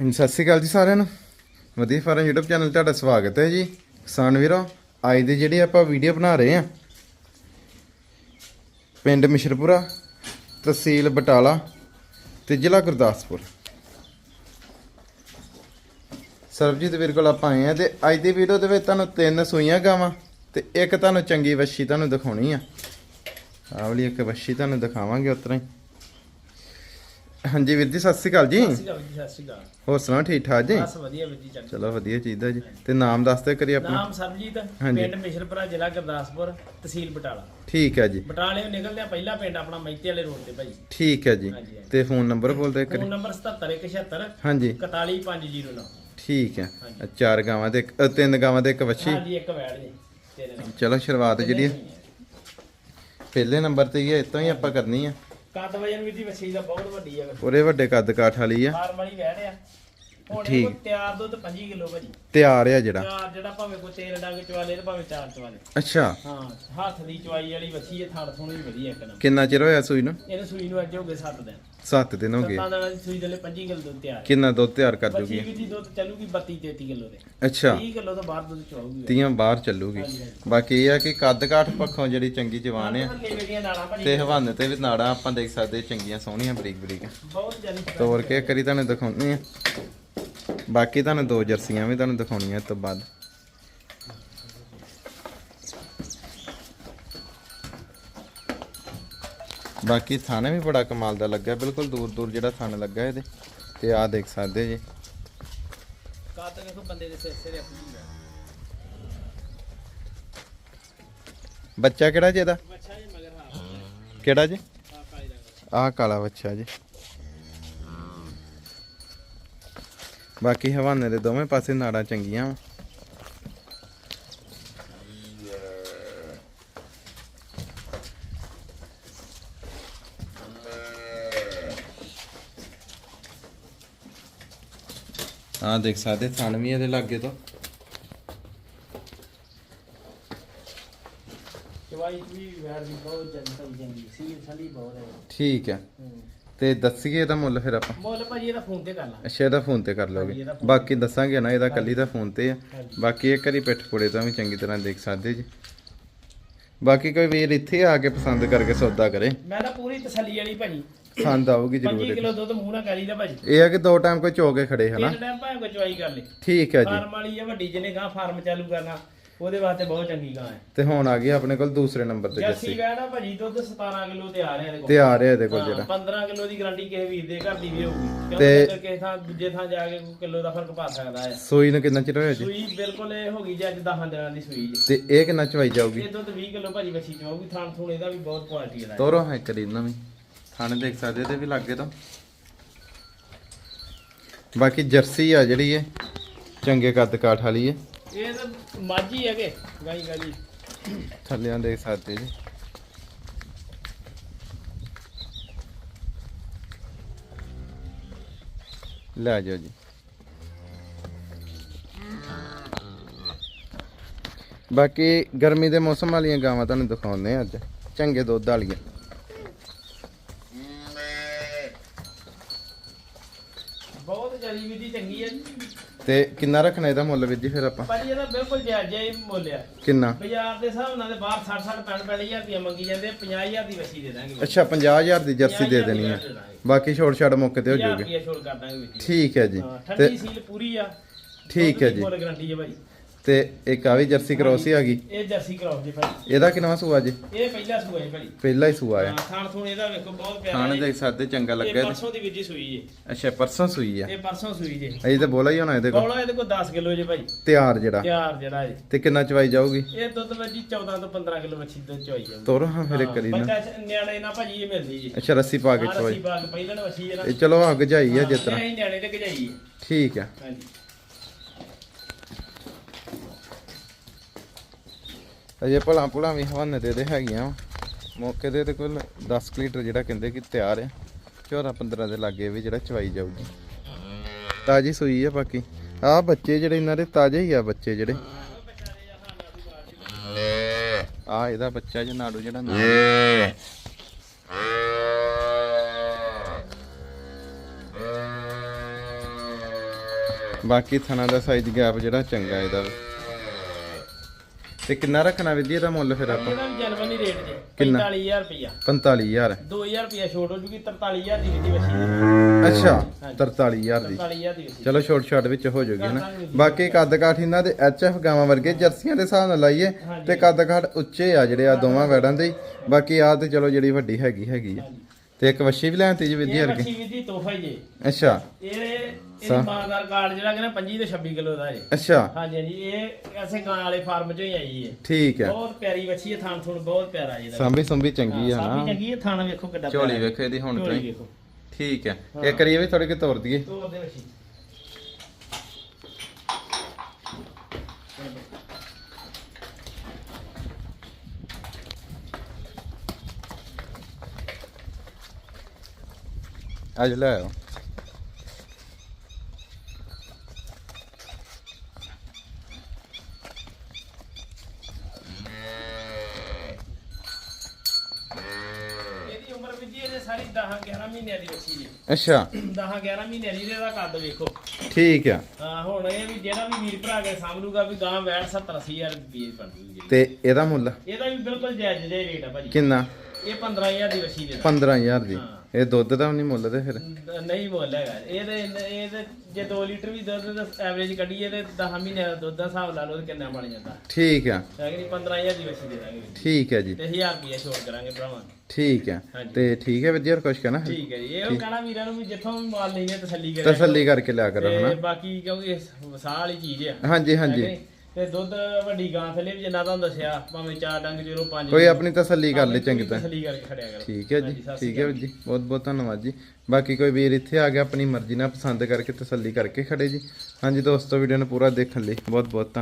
ਹਾਂਜੀ, ਸਤਿ ਸ਼੍ਰੀ ਅਕਾਲ ਜੀ ਸਾਰਿਆਂ ਨੂੰ। ਵਧੀਆ ਫਾਰਮ YouTube ਚੈਨਲ ਤੁਹਾਡਾ ਸਵਾਗਤ ਹੈ ਜੀ। ਕਿਸਾਨ ਵੀਰੋ ਅੱਜ ਦੀ ਜਿਹੜੀ ਆਪਾਂ ਵੀਡੀਓ ਬਣਾ ਰਹੇ ਆ ਪਿੰਡ ਮਿਸ਼ਰਪੁਰਾ ਤਹਿਸੀਲ ਬਟਾਲਾ ਤੇ ਜ਼ਿਲ੍ਹਾ ਗੁਰਦਾਸਪੁਰ। ਸਰਬਜੀਤ ਵੀਰ ਕੋਲ ਆਪਾਂ ਆਏ ਆ ਤੇ ਅੱਜ ਦੀ ਵੀਡੀਓ ਦੇ ਵਿੱਚ ਤੁਹਾਨੂੰ ਤਿੰਨ ਸੂਈਆਂ ਗਾਵਾਂ ਤੇ ਇੱਕ ਤੁਹਾਨੂੰ ਚੰਗੀ ਵੱਛੀ ਤੁਹਾਨੂੰ ਦਿਖਾਉਣੀ ਆ। ਆਹ ਵਾਲੀ ਇੱਕ ਵੱਛੀ ਤੁਹਾਨੂੰ ਦਿਖਾਵਾਂਗੇ ਉਤਰਾ ਹੀ। ਹਾਂਜੀ ਵੀਰ ਜੀ ਸਤਿ ਸ਼੍ਰੀ ਅਕਾਲ ਜੀ। ਸਤਿ ਸ਼੍ਰੀ ਅਕਾਲ ਜੀ ਸਤਿ ਸ਼੍ਰੀ ਅਕਾਲ। ਹੋਰ ਸੁਣਾਓ ਠੀਕ ਠਾਕ ਜੀ? ਬਸ ਵਧੀਆ ਵੀਰ ਜੀ ਚੱਲ ਚਲੋ ਵਧੀਆ ਚਾਹੀਦਾ ਜੀ। ਤੇ ਨਾਮ ਦੱਸ ਦਿਓ ਕਰੀ ਆਪਣਾ। ਨਾਮ ਸਰਬਜੀਤ ਹਾਂਜੀ। ਪਿੰਡ ਮਿਸ਼ਰਪੁਰਾ ਜ਼ਿਲ੍ਹਾ ਗੁਰਦਾਸਪੁਰ ਤਹਿਸੀਲ ਬਟਾਲਾ। ਠੀਕ ਹੈ ਜੀ। ਬਟਾਲੇ ਨਿਕਲਦੇ ਆ ਪਹਿਲਾ ਪਿੰਡ ਆਪਣਾ ਮੈਤੇ ਵਾਲੇ ਰੋਡ ਤੇ ਭਾਈ। ਠੀਕ ਹੈ ਜੀ। ਹਾਂਜੀ, ਹਾਂਜੀ। ਤੇ ਫੋਨ ਨੰਬਰ ਬੋਲ ਦਿਓ ਫੋਨ ਕਰੀ ਨੰਬਰ 7776 ਹਾਂਜੀ। 41509 ਠੀਕ ਹੈ ਚਾਰ ਗਾਵਾਂ ਤੇ ਇੱਕ ਅ, ਤਿੰਨ ਗਾਵਾਂ ਤੇ ਇੱਕ ਵੱਛੀ। ਹਾਂਜੀ ਇੱਕ ਵੈੜ ਜੀ ਤੇਰੇ ਨਾਲ। ਚਲੋ ਸ਼ੁਰੂਆਤ ਜਿਹੜੀ ਹੈ ਪਹਿਲੇ ਨੰਬਰ ਤੇ ਹੀ ਹੈ ਇਤੋਂ ਹੀ ਆਪਾਂ ਕਰਨੀ ਆ। ਕੱਦ ਵਜਨ ਵੀ ਦੀ ਵਸੀ ਦਾ ਬਹੁਤ ਵੱਡੀ ਆ। ਉਹਦੇ ਵੱਡੇ ਕੱਦ ਕਾਠ ਵਾਲੀ ਆ। ਫਾਰਮ ਵਾਲੀ ਵੈੜ ਆ। ਹੁਣ ਠੀਕ। ਇਹ ਤਿਆਰ ਦੁੱਧ 25 ਕਿਲੋ ਭਾਜੀ। ਤਿਆਰ ਆ ਜਿਹੜਾ। ਤਿਆਰ ਜਿਹੜਾ ਭਾਵੇਂ ਕੋਈ ਤੇਲ ਡੰਗ ਚਵਾਲੇ ਤੇ ਭਾਵੇਂ ਚਾਰ ਚਵਾਲੇ। ਅੱਛਾ। ਹਾਂ ਹੱਥ ਦੀ ਚਵਾਈ ਵਾਲੀ ਵਸੀ ਹੈ ਥਣ ਥੁਣ ਵੀ ਵਧੀਆ ਇੱਕ ਨੰਬਰ। ਕਿੰਨਾ ਚਿਰ ਹੋਇਆ ਸੂਈ ਨੂੰ? ਇਹਨੂੰ ਸੂਈ ਨੂੰ ਅੱਜ ਹੋ ਗਏ 7 ਦਿਨ। 7 ਦਿਨ ਹੋ ਗਏ। ਸੱਤਾਂ ਦਿਨਾਂ ਦੀ ਸੂਈ ਦੇ ਲਈ 25 ਕਿਲੋ ਦੁੱਧ ਤਿਆਰ ਹੈ। ਕਿੰਨਾ ਦੁੱਧ ਤਿਆਰ ਕਰ ਬੱਚੀ ਜੂਗੀ ਵੀ ਦੀ ਦੁੱਧ ਚੱਲੂਗੀ 32 33 ਕਿਲੋ ਦੇ। ਅੱਛਾ। 30 ਕਿਲੋ ਤੋਂ ਬਾਹਰ ਦੁੱਧ ਚਵਾਉਗੀ ਤੀਆਂ ਬਾਹਰ ਚੱਲੂਗੀ। ਬਾਕੀ ਇਹ ਆ ਕਿ ਕੱਦ ਕਾਠ ਪੱਖੋਂ ਜਿਹੜੀ ਚੰਗੀ ਜਵਾਨ ਆ ਭਾਜੀ ਤੇ ਹਵਾਨੇ ਤੇ ਵੀ ਨਾੜਾਂ ਆਪਾਂ ਦੇਖ ਸਕਦੇ ਚੰਗੀਆਂ ਸੋਹਣੀਆਂ ਬਰੀਕ ਬਰੀਕ। ਬਹੁਤ ਜਾਨੀ ਤੋੜ ਕੇ ਕਰੀ ਤੁਹਾਨੂੰ ਦਿਖਾਉਣੀ ਆ। ਬਾਕੀ ਤੁਹਾਨੂੰ ਦੋ ਜਰਸੀਆਂ ਵੀ ਤੁਹਾਨੂੰ ਦਿਖਾਉਣੀਆਂ ਇਸ ਤੋਂ ਬਾਅਦ। ਬਾਕੀ ਥਾਣੇ ਵੀ ਬੜਾ ਕਮਾਲ ਦਾ ਲੱਗਾ ਬਿਲਕੁਲ ਦੂਰ ਦੂਰ ਜਿਹੜਾ ਥਣ ਲੱਗਾ ਇਹਦੇ ਤੇ ਆਹ ਦੇਖ ਸਕਦੇ ਜੀ। ਕਾਤ ਦੇਖੋ ਬੰਦੇ ਦੇ ਸਿਰ ਸਿਰ ਆਪਣੀ ਬੱਚਾ ਕਿਹੜਾ ਜੀ ਇਹਦਾ? ਅੱਛਾ ਜੀ ਮਗਰ ਹਾਂ ਕਿਹੜਾ ਜੀ? ਆ ਆਹ ਕਾਲਾ ਬੱਚਾ ਜੀ। ਬਾਕੀ ਹਵਾਨੇ ਦੇ ਦੋਵੇਂ ਪਾਸੇ ਨਾੜਾਂ ਚੰਗੀਆਂ ਵਾਂ। ਆਹ ਦੇਖ ਸਕਦੇ ਥਣ ਵੀ ਇਹਦੇ ਲਾਗੇ ਤੋਂ। ਚਵਾਈ ਵੀ ਵੈਰ ਦੀ ਬਹੁਤ ਜਨਤਲ ਜਾਂਦੀ ਸੀ ਸਲੀ ਬਹੁਤ ਹੈ। ਠੀਕ ਹੈ। ਤੇ ਦੱਸੀਏ ਇਹਦਾ ਮੁੱਲ ਫਿਰ ਆਪਾਂ। ਮੁੱਲ ਭਾਜੀ ਇਹਦਾ ਫੋਨ ਤੇ ਕਰ ਲਾ। ਅੱਛਾ ਇਹਦਾ ਫੋਨ ਤੇ ਕਰ ਲੋਗੇ ਬਾਕੀ ਦੱਸਾਂਗੇ ਨਾ ਇਹਦਾ ਕੱਲੀ ਦਾ ਫੋਨ ਤੇ ਆ। ਬਾਕੀ ਇੱਕ ਵਾਰੀ ਪਿੱਠ ਪੁੜੇ ਤਾਂ ਵੀ ਚੰਗੀ ਤਰ੍ਹਾਂ ਦੇਖ ਸਕਦੇ ਜੀ। ਬਾਕੀ ਕੋਈ ਵੀਰ ਇੱਥੇ ਆ ਕੇ ਪਸੰਦ ਕਰਕੇ ਸੌਦਾ ਕਰੇ। ਮੈਂ ਤਾਂ ਪੂਰੀ ਤਸੱਲੀ ਵਾਲੀ ਭਾਜੀ। ਪਸੰਦ ਆਊਗੀ 25 ਜ਼ਰੂਰ ਕਿਲੋ ਦੁੱਧ ਮੂੰਹ ਨਾਲ ਕਰੀਦਾ ਭਾਜੀ। ਇਹ ਆ ਕਿ ਦੋ ਟਾਈਮ ਕੋਈ ਚੋ ਕੇ ਖੜੇ ਹਨਾ? ਤਿੰਨ ਟਾਈਮ ਭਾਵੇਂ ਕੋਈ ਚਵਾਈ ਕਰ ਲੇ। ਠੀਕ ਹੈ ਜੀ। ਫਾਰਮ ਵਾਲੀ ਆ ਵੱਡੀ ਜਿਹਨੇ ਗਾਂ ਫਾਰਮ ਚਾਲੂ ਕਰਨਾ ਉਹਦੇ ਵਾਸਤੇ ਬਹੁਤ ਚੰਗੀ ਗਾਂ ਹੈ। ਤੇ ਹੁਣ ਆ ਗਿਆ ਆਪਣੇ ਕੋਲ ਦੂਸਰੇ ਨੰਬਰ ਤੇ ਜਰਸੀ ਜੱਸੀ। ਵੈੜਾ ਭਾਜੀ ਦੁੱਧ 17 ਕਿਲੋ ਤੇ ਆ ਰਿਹਾ ਇਹਦੇ ਕੋਲ। ਤੇ ਆ ਰਿਹਾ ਇਹਦੇ ਕੋਲ ਜਿਹੜਾ। 15 ਕਿਲੋ ਦੀ ਗਾਰੰਟੀ ਕਿਸੇ ਵੀਰ ਦੇ ਘਰ ਦੀ ਵੀ ਹੋਊਗੀ। ਤੇ- ਕਿਉਂਕਿ ਕਿਸੇ ਥਾਂ ਦੂਜੇ ਥਾਂ ਜਾ ਕੇ ਕੋਈ ਕਿਲੋ ਦਾ ਫ਼ਰਕ ਪਾ ਸਕਦਾ ਹੈ। ਸੂਈ ਨੂੰ ਕਿੰਨਾ ਚਿਰ ਹੋਇਆ ਜੀ? ਸੂਈ ਬਿਲਕੁਲ ਇਹ ਹੋ ਗਈ ਜੀ ਅੱਜ 10 ਦਿਨਾਂ ਦੀ ਸੂਈ ਜੀ। ਤੇ ਇਹ ਕਿੰਨਾ ਚਵਾਈ ਜਾਊਗੀ? ਇਹ ਦੁੱਧ 20 ਕਿਲੋ ਭਾਜੀ ਬੱਚੀ ਚਵਾਉਗੀ ਥਾਂ ਥੂਣ ਇਹਦਾ ਵੀ ਬਹੁਤ ਕੁਆਲਿਟੀ ਦਾ ਹੈ। ਤੋਰੋ ਹੈ ਕਰੀ ਨਾ ਵੀ ਥਾਣੇ ਦੇਖ ਸਕਦੇ ਤੇ ਵੀ ਲੱਗੇ ਤਾਂ। ਬਾਕੀ ਜਰਸੀ ਆ ਜਿਹੜੀ ਇਹ ਚੰਗੇ ਕੱਦ ਕਾਠ ਵਾਲੀ ਹੈ ਇਹ ਤਾਂ ਮਾਝੀ ਹੈਗੇ ਗਾਈ ਗਾਈ। ਥੱਲਿਆਂ ਦੇਖ ਸਕਦੇ ਜੀ। ਲੈ ਜਾਓ ਜੀ। ਬਾਕੀ ਗਰਮੀ ਦੇ ਮੌਸਮ ਵਾਲੀਆਂ ਗਾਵਾਂ ਤੁਹਾਨੂੰ ਦਿਖਾਉਂਦੇ ਆ ਅੱਜ। ਚੰਗੇ ਦੁੱਧ ਵਾਲੀਆਂ। ਬਹੁਤ ਜਲੀ ਵੀ ਦੀ ਚੰਗੀ ਹੈ ਜੀ। ਤੇ ਕਿੰਨਾ ਰੱਖਣਾ ਇਹਦਾ ਮੁੱਲ ਵੀਰ ਜੀ ਫਿਰ ਆਪਾਂ? ਭਾਜੀ ਇਹਦਾ ਬਿਲਕੁਲ ਜਾਇਜ਼ ਹੀ ਮੁੱਲ ਆ। ਕਿੰਨਾ? ਬਾਜ਼ਾਰ ਦੇ ਹਿਸਾਬ ਨਾਲ ਤੇ ਬਾਹਰ 60 60 ਪੈਣ ਪੈਣ ਹਜ਼ਾਰ ਰੁਪਇਆ ਮੰਗੀ ਜਾਂਦੇ 50000 ਦੀ ਵਸੀ ਦੇ ਦਾਂਗੇ। ਅੱਛਾ 50000 ਦੀ ਜਰਸੀ ਦੇ 50,000 ਦੇਣੀ ਦੀ ਹੈ ਦੇ ਦਾਂਗੇ। ਬਾਕੀ ਛੋੜ ਛਾੜ ਮੌਕੇ ਤੇ ਹੋ 1000 ਜਾਊਗੀ ਠੀਕ ਹੈ ਜੀ। ਠੰਡੀ ਸੀਲ ਪੂਰੀ ਆ। ਠੀਕ ਹੈ ਜੀ। ਫੁੱਲ ਗਾਰੰਟੀ ਹੈ ਭਾਈ। ਤੇ ਇੱਕ ਆ ਵੀ ਜਰਸੀ ਕ੍ਰੋਸ ਹੀ ਆ ਗਈ। ਇਹ ਜਰਸੀ ਕਰਾਉ ਜੀ ਭਾਈ। ਇਹਦਾ ਕਿੰਨਾ ਸੂਆ ਜੀ ਇਹ ਪਹਿਲਾ ਸੂਆ ਹੈ ਭਾਈ। ਪਹਿਲਾ ਹੀ ਸੂਆ ਆ ਹਾਂ ਥਾਣ ਥੂਣ ਇਹਦਾ ਵੇਖੋ ਬਹੁਤ ਪਿਆਰਾ ਜੀ। ਦੇ ਸਾਦੇ ਚੰਗਾ ਇਹ ਲੱਗਾ। ਇਹਦੇ। ਪਰਸੋਂ ਦੀ ਵੀਜੀ ਸੂਈ ਹੈ ਅੱਛਾ ਪਰਸੋਂ ਸੂਈ ਆ। ਇਹ ਪਰਸੋਂ ਸੂਈ ਜੇ। ਅਜੇ ਤਾਂ ਬੋਲਾ ਹੀ ਹੋਣਾ ਇਹਦੇ ਕੋਲ। ਬੌਲਾ ਇਹਦੇ ਕੋਲ 10 ਕਿਲੋ ਜੇ ਭਾਈ। ਤਿਆਰ ਜਿਹੜਾ। ਤਿਆਰ ਜਿਹੜਾ ਹੈ ਤੇ ਕਿੰਨਾ ਚਵਾਈ ਜਾਊਗੀ? ਇਹ ਦੁੱਧ ਵੱਜੀ 14 ਤੋਂ 15 ਕਿਲੋ ਮੱਛੀ ਦੁੱਧ ਚੋਈ ਜਾਂਦੀ ਤੋਰੋ ਹਾਂ ਫਿਰ ਕਰੀ ਨਾ। ਨਿਆਣੇ ਨਾ ਭਾਜੀ ਇਹ ਮਿਲਦੀ ਜੀ। ਅੱਛਾ ਰੱਸੀ ਪਾ ਕੇ ਆਹ ਰੱਸੀ ਚਵਾਈ ਬਾਗ ਪਹਿਲਾਂ ਨਾ ਇਹ ਚਲੋ ਅੱਗ ਜਾਈ ਆ ਜਿਸ ਤਰ੍ਹਾਂ। ਇਹ ਨਿਆਣੇ ਤੇ ਗਜਾਈ ਠੀਕ ਆ। ਹਾਂਜੀ। ਅਜੇ ਭਲਾ ਭੁਲਾ ਵੀ ਹਵਾਨੇ ਦੇ ਦੇ ਹੈਗੀਆਂ ਮੌਕੇ ਦੇ ਤੇ ਕੁੱਲ 10 ਲੀਟਰ ਜਿਹੜਾ ਕਹਿੰਦੇ ਕਿ ਤਿਆਰ ਆ। 14 15 ਦੇ ਲਾਗੇ ਵੀ ਜਿਹੜਾ ਚਵਾਈ ਜਾਊਗੀ। ਤਾਜੀ ਸੂਈ ਆ ਬਾਕੀ। ਆ ਬੱਚੇ ਜਿਹੜੇ ਇਹਨਾਂ ਦੇ ਤਾਜ਼ੇ ਹੀ ਆ ਬੱਚੇ ਜਿਹੜੇ। ਆ ਇਹਦਾ ਬੱਚਾ ਜੀ ਨਾੜੂ ਜਿਹੜਾ ਨਾਲ। ਬਾਕੀ ਥਣਾ ਦਾ ਸਾਈਜ਼ ਗੈਪ ਜਿਹੜਾ ਚੰਗਾ ਇਹਦਾ। ਤੇ ਕਿੰਨਾ ਰੱਖਣਾ ਵੀਰ ਜੀ ਇਹਦਾ ਮੁੱਲ ਫਿਰ ਆਪਾਂ? ਇਹਦਾ ਵੀ ਜਨਵਨੀ ਰੇਟ ਜੇ ਕਿੰਨਾ? 45000 ਰੁਪਇਆ 45000 2000 ਰੁਪਇਆ ਛੋਟ ਹੋ ਜੂਗੀ 43000 ਦੀ ਵਿੱਚੀ ਵਸੀ ਅੱਛਾ ਹਾਂਜੀ। 43000 ਦੀ। 43000 ਦੀ ਵਸੀ ਚਲੋ ਛੋਟ ਛਾਟ ਵਿੱਚ ਹੋ ਜਾਊਗੀ ਨਾ। ਬਾਕੀ ਕੱਦ ਕਾਠ ਇਹਨਾਂ ਦੇ ਐਚਐਫ ਗਾਵਾਂ ਵਰਗੇ ਜਰਸੀਆਂ ਦੇ ਹਿਸਾਬ ਨਾਲ ਲਾਈਏ। ਤੇ ਕੱਦ ਕਾਠ ਉੱਚੇ ਆ ਜਿਹੜੇ ਆ ਦੋਵਾਂ ਵੈੜਾਂ ਦੇ ਹੀ। ਬਾਕੀ ਆ ਤੇ ਚਲੋ ਜਿਹੜੀ ਵੱਡੀ ਹੈਗੀ ਹੈਗੀ ਆ। ਤੇ ਇੱਕ ਵੱਛੀ ਵੀ ਲੈਣ ਤੇ ਜੀ ਵੀਰ ਜੀ ਇਹ ਤੋਹਫਾ ਹੀ ਜੇ। ਅੱਛਾ। ਇਹ ਇਹਦੀ ਸਾ- ਕਾਰਡ ਜਿਹੜਾ ਕਿ ਨਾ 25 ਤੋਂ 26 ਕਿਲੋ ਦਾ ਜੇ ਅੱਛਾ। ਹਾਂਜੀ ਹਾਂਜੀ ਇਹ ਐਸੇ ਗਾਂ ਵਾਲੇ ਫਾਰਮ ਚੋਂ ਹੀ ਆਈ ਹੈ ਠੀਕ ਆ ਬਹੁਤ ਪਿਆਰੀ ਵੱਛੀ ਹੈ ਥਾਣ ਥੁਣ ਬਹੁਤ ਪਿਆਰਾ ਇਹਦਾ। ਸਾਂਭੀ ਸੁੰਭੀ ਚੰਗੀ ਆ ਸਾਬੀ ਨਾ। ਚੰਗੀ ਹੈ ਥਾਣਾ ਵੇਖੋ ਕਿੱਡਾ ਝੋਲੀ ਪਿਆਰਾ। ਹੈ। ਵੇਖੋ ਇਹਦੀ ਹੁਣ ਤੋਂ ਝੋਲੀ ਹੀ ਵੇਖੋ। ਠੀਕ ਹੈ। ਇਹ ਕਰੀਏ ਵੀ ਥੋੜੀ ਕਿ ਤੋਰ ਦਈਏ। ਤੋਰ ਦੇ ਵੱਛੀ। ਅੱਜ ਲੈ ਆਓ ਇਹਦੀ ਉਮਰ ਵੀ ਜੀ ਇਹਦੇ ਸਾਰੀ 10 11 ਮਹੀਨਿਆਂ ਦੀ ਵੱਛੀ ਜੀ। ਅੱਛਾ। 10 11 ਮਹੀਨਿਆਂ ਦੀ ਇਹਦਾ ਕੱਦ ਵੇਖੋ। ਠੀਕ ਆ। ਹਾਂ ਹੁਣ ਇਹ ਵੀ ਜਿਹੜਾ ਵੀ ਵੀਰ ਭਰਾ ਕੇ ਸਾਂਭਲੂਗਾ ਵੀ ਗਾਂ ਵੈਟ 70 80000 ਰੁਪਏ ਬਣ ਜੂਗੀ ਤੇ ਇਹਦਾ ਮੁੱਲ? ਇਹਦਾ ਵੀ ਬਿਲਕੁਲ ਜਾਇਜ਼ ਜਿਹਾ ਰੇਟ ਆ ਭਾਜੀ। ਕਿੰਨਾ? ਇਹ 15000 ਦੀ ਵੱਛੀ ਦੇ 15000 ਦੀ। ਹਾਂ। ਇਹ ਦੁੱਧ ਦਾ ਨਹੀਂ ਮੁੱਲ ਤੇ ਫਿਰ? ਨਹੀਂ ਮੁੱਲ ਹੈਗਾ। ਇਹਦੇ ਇਹਦੇ ਜੇ 2 ਲੀਟਰ ਵੀ ਦੁੱਧ ਦਾ ਐਵਰੇਜ ਕੱਢੀਏ ਤੇ 10 ਮਹੀਨਿਆਂ ਦਾ ਦੁੱਧ ਦਾ ਹਿਸਾਬ ਲਾ ਲਓ ਤੇ ਕਿੰਨਾ ਬਣ ਜਾਂਦਾ। ਠੀਕ ਆ। ਹੈ ਕਿ ਨਹੀਂ? 15000 ਦੀ ਵੱਛੀ ਦੇ ਦਾਂਗੇ। ਠੀਕ ਹੈ ਜੀ। ਤੇ 1000 ਰੁਪਏ ਛੋੜ ਕਰਾਂਗੇ ਭਰਾਵਾਂ। ਨੂੰ। ਠੀਕ ਹਾਂਜੀ। ਤੇ ਠੀਕ ਹੈ ਵੀਰ ਕੁਛ ਕਹਿਣਾ? ਠੀਕ ਹੈ ਜੀ। ਇਹ ਉਹ ਕਹਿਣਾ ਵੀਰਾਂ ਨੂੰ ਵੀ ਜਿੱਥੋਂ ਵੀ ਮਾਲ ਲਈਏ ਤਸੱਲੀ ਕਰਿਆ ਤਸੱਲੀ ਕਰਕੇ ਲਿਆ ਕਰੋ ਤੇ ਹਨਾ। ਬਾਕੀ ਕਿਉਂਕਿ ਇਹ ਸਾਹ ਵਾਲੀ ਚੀਜ਼ ਆ। ਹਾਂਜੀ ਹੈ ਹਾਂਜੀ। ਕਿ ਨਹੀਂ? ਤੇ ਦੁੱਧ ਵੱਡੀ ਗਾਂ ਥੱਲੇ ਵੀ ਜਿੰਨਾ ਤੁਹਾਨੂੰ ਦੱਸਿਆ ਭਾਵੇਂ ਚਾਰ ਡੰਗ ਜੀਰੋ ਪੰਜ ਕੋਈ ਆਪਣੀ ਤਸੱਲੀ ਕਰ ਲੈ ਆਪਣੀ ਚੰਗੀ ਤਰ੍ਹਾਂ। ਤਸੱਲੀ ਕਰਕੇ ਖੜਿਆ ਕਰੋ। ਠੀਕ ਹੈ ਜੀ ਠੀਕ ਹੈ ਵੀਰ ਜੀ। ਬਹੁਤ ਬਹੁਤ ਧੰਨਵਾਦ ਜੀ। ਬਾਕੀ ਕੋਈ ਵੀਰ ਇੱਥੇ ਆ ਗਿਆ ਆਪਣੀ ਮਰਜ਼ੀ ਨਾਲ ਪਸੰਦ ਕਰਕੇ ਤਸੱਲੀ ਕਰਕੇ ਖੜੇ ਜੀ। ਹਾਂਜੀ ਦੋਸਤੋ ਵੀਡੀਓ ਨੂੰ ਪੂਰਾ ਦੇਖਣ ਲਈ ਬਹੁਤ ਬਹੁਤ ਧੰਨਵਾਦ।